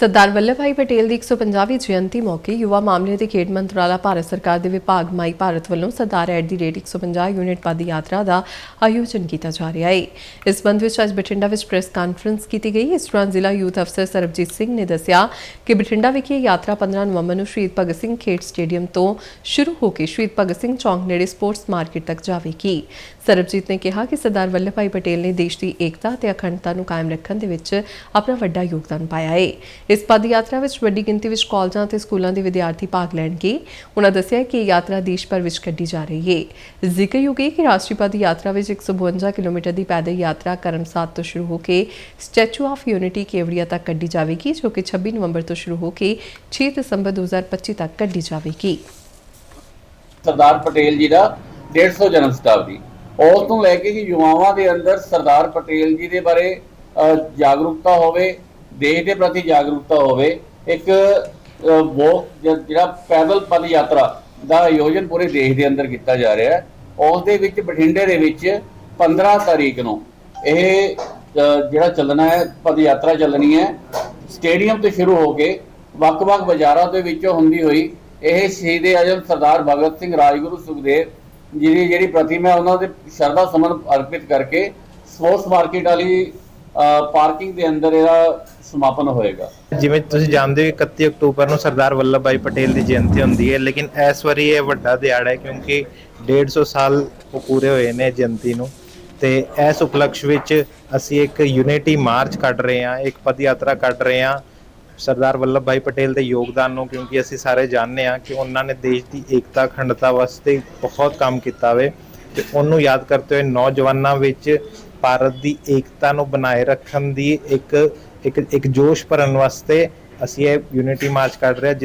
ਸਰਦਾਰ ਵੱਲਭ ਭਾਈ ਪਟੇਲ ਦੀ 150ਵੀਂ ਜਯੰਤੀ ਮੌਕੇ ਯੁਵਾ ਮਾਮਲੇ ਤੇ ਖੇਡ ਮੰਤਰਾਲਾ ਭਾਰਤ ਸਰਕਾਰ ਦੇ ਵਿਭਾਗ ਮਾਈ ਭਾਰਤ ਵੱਲੋਂ Sardar at the rate 150 unity ਪਦ ਯਾਤਰਾ ਦਾ ਆਯੋਜਨ ਕੀਤਾ ਜਾ ਰਿਹਾ ਹੈ ਇਸ ਸੰਬੰਧ ਵਿੱਚ ਅੱਜ ਬਠਿੰਡਾ ਵਿੱਚ ਪ੍ਰੈਸ ਕਾਨਫਰੰਸ ਕੀਤੀ ਗਈ। ਇਸ ਦੌਰਾਨ ਜ਼ਿਲ੍ਹਾ ਯੂਥ ਅਫਸਰ ਸਰਬਜੀਤ ਸਿੰਘ ਨੇ ਦੱਸਿਆ ਕਿ ਬਠਿੰਡਾ ਵਿਖੇ ਯਾਤਰਾ 15 ਨਵੰਬਰ ਨੂੰ ਸ਼ਹੀਦ ਭਗਤ ਸਿੰਘ ਖੇਡ ਸਟੇਡੀਅਮ ਤੋਂ ਸ਼ੁਰੂ ਹੋ ਕੇ ਸ਼ਹੀਦ ਭਗਤ ਸਿੰਘ ਚੌਂਕ ਨੇੜੇ ਸਪੋਰਟਸ ਮਾਰਕੀਟ ਤੱਕ ਜਾਵੇਗੀ। ਸਰਬਜੀਤ ਨੇ ਕਿਹਾ ਕਿ ਸਰਦਾਰ ਵੱਲਭ ਭਾਈ ਪਟੇਲ ਨੇ ਦੇਸ਼ ਦੀ ਏਕਤਾ ਤੇ ਅਖੰਡਤਾ ਨੂੰ ਕਾਇਮ ਰੱਖਣ ਦੇ ਵਿੱਚ ਆਪਣਾ ਵੱਡਾ ਯੋਗਦਾਨ ਪਾਇਆ ਹੈ ਇਸ ਪਦ ਯਾਤਰਾ ਵਿੱਚ ਵੱਡੀ ਗਿਣਤੀ ਵਿੱਚ ਕਾਲਜਾਂ ਤੇ ਸਕੂਲਾਂ ਦੇ ਵਿਦਿਆਰਥੀ ਭਾਗ ਲੈਣਗੇ। ਉਹਨਾਂ ਦੱਸਿਆ ਕਿ ਇਹ ਯਾਤਰਾ ਦੇਸ਼ ਭਰ ਵਿੱਚ ਕੱਢੀ ਜਾ ਰਹੀ ਹੈ ਜ਼ਿਕਰਯੋਗ ਹੈ ਕਿ ਰਾਸ਼ਟਰੀ ਪਦ ਯਾਤਰਾ ਵਿੱਚ 152 ਕਿਲੋਮੀਟਰ ਦੀ ਪੈਦਲ ਯਾਤਰਾ ਕਰਮਸਾਦ ਤੋਂ ਸ਼ੁਰੂ ਹੋ ਕੇ ਸਟੈਚੂ ਆਫ ਯੂਨਿਟੀ ਕੇਵੜੀਆ ਤੱਕ ਕੱਢੀ ਜਾਵੇਗੀ, ਜੋ ਕਿ 26 ਨਵੰਬਰ ਤੋਂ ਸ਼ੁਰੂ ਹੋ ਕੇ 6 ਦਸੰਬਰ 2025 ਤੱਕ ਕੱਢੀ ਜਾਵੇਗੀ। ਸਰਦਾਰ ਪਟੇਲ ਜੀ ਦਾ 150 ਜਨਮ ਸ਼ਤਾਬਦੀ। ਉਸ ਤੋਂ ਲੈ ਕੇ ਕਿ ਯੁਵਾਵਾਂ ਦੇ ਅੰਦਰ ਸਰਦਾਰ ਪਟੇਲ ਜੀ ਦੇ ਬਾਰੇ ਜਾਗਰੂਕਤਾ ਹੋਵੇ ਦੇਸ਼ ਦੇ ਪ੍ਰਤੀ ਜਾਗਰੂਕਤਾ ਹੋਵੇ ਇੱਕ ਅ, ਵੋਕ ਜਿਹੜਾ ਪੈਦਲ ਪਦ ਯਾਤਰਾ ਦਾ ਆਯੋਜਨ ਪੂਰੇ ਦੇਸ਼ ਦੇ ਅੰਦਰ ਕੀਤਾ ਜਾ ਰਿਹਾ ਹੈ ਉਸ ਦੇ ਵਿੱਚ ਬਠਿੰਡੇ ਦੇ ਵਿੱਚ 15 ਤਾਰੀਖ ਨੂੰ ਇਹ ਜਿਹੜਾ ਚੱਲਣਾ ਹੈ ਪਦ ਯਾਤਰਾ ਚੱਲਣੀ ਹੈ ਸਟੇਡੀਅਮ ਤੋਂ ਸ਼ੁਰੂ ਹੋ ਕੇ ਵੱਖ-ਵੱਖ ਬਾਜ਼ਾਰਾਂ ਦੇ ਵਿੱਚੋਂ ਹੁੰਦੀ ਹੋਈ ਇਹ ਸ਼ਹੀਦ ਆਜਮ ਸਰਦਾਰ ਭਗਤ ਸਿੰਘ ਰਾਜਗੁਰੂ ਸੁਖਦੇਵ ਜੀ ਦੀ ਜਿਹੜੀ ਪ੍ਰਤਿਮਾ ਹੈ, ਉਹਨਾਂ ਦੇ ਸ਼ਰਧਾ ਸਮਨ ਅਰਪਿਤ ਕਰਕੇ ਸਪੋਰਟਸ ਮਾਰਕੀਟ ਵਾਲੀ ਪਾਰਕਿੰਗ ਦੇ ਅੰਦਰ ਇਹਦਾ ਸਮਾਪਨ ਹੋਏਗਾ। ਜਿਵੇਂ ਤੁਸੀਂ ਜਾਣਦੇ ਹੋ 31 ਅਕਤੂਬਰ ਨੂੰ ਸਰਦਾਰ ਵੱਲਭ ਭਾਈ ਪਟੇਲ ਦੀ ਜਯੰਤੀ ਹੁੰਦੀ ਹੈ, ਲੇਕਿਨ ਇਸ ਵਾਰੀ ਇਹ ਵੱਡਾ ਦਿਹਾੜਾ ਹੈ ਕਿਉਂਕਿ 150 ਸਾਲ ਉਹ ਪੂਰੇ ਹੋਏ ਨੇ ਜਯੰਤੀ ਨੂੰ ਤੇ ਇਸ ਉਪਲਕਸ਼ ਵਿੱਚ ਅਸੀਂ ਇੱਕ ਯੂਨਿਟੀ ਮਾਰਚ ਕੱਢ ਰਹੇ ਹਾਂ, ਇੱਕ ਪਦ ਯਾਤਰਾ ਕੱਢ ਰਹੇ ਹਾਂ, ਸਰਦਾਰ ਵੱਲਭ ਭਾਈ ਪਟੇਲ ਦੇ ਯੋਗਦਾਨ ਨੂੰ ਕਿਉਂਕਿ ਅਸੀਂ ਸਾਰੇ ਜਾਣਦੇ ਹਾਂ ਕਿ ਉਹਨਾਂ ਨੇ ਦੇਸ਼ ਦੀ ਏਕਤਾ, ਅਖੰਡਤਾ ਵਾਸਤੇ ਬਹੁਤ ਕੰਮ ਕੀਤਾ ਵੇ ਤੇ ਉਹਨੂੰ ਯਾਦ ਕਰਦੇ ਹੋਏ ਨੌਜਵਾਨਾਂ ਵਿੱਚ ਭਾਰਤ ਦੀ ਏਕਤਾ ਨੂੰ ਬਣਾਏ ਰੱਖਣ ਦੀ ਇੱਕ ਇੱਕ ਇੱਕ ਜੋਸ਼ ਭਰਨ ਵਾਸਤੇ ਅਸੀਂ ਇਹ ਯੂਨਿਟੀ ਮਾਰਚ ਕੱਢ ਰਹੇ ਹਾਂ ਜਿਹਦੇ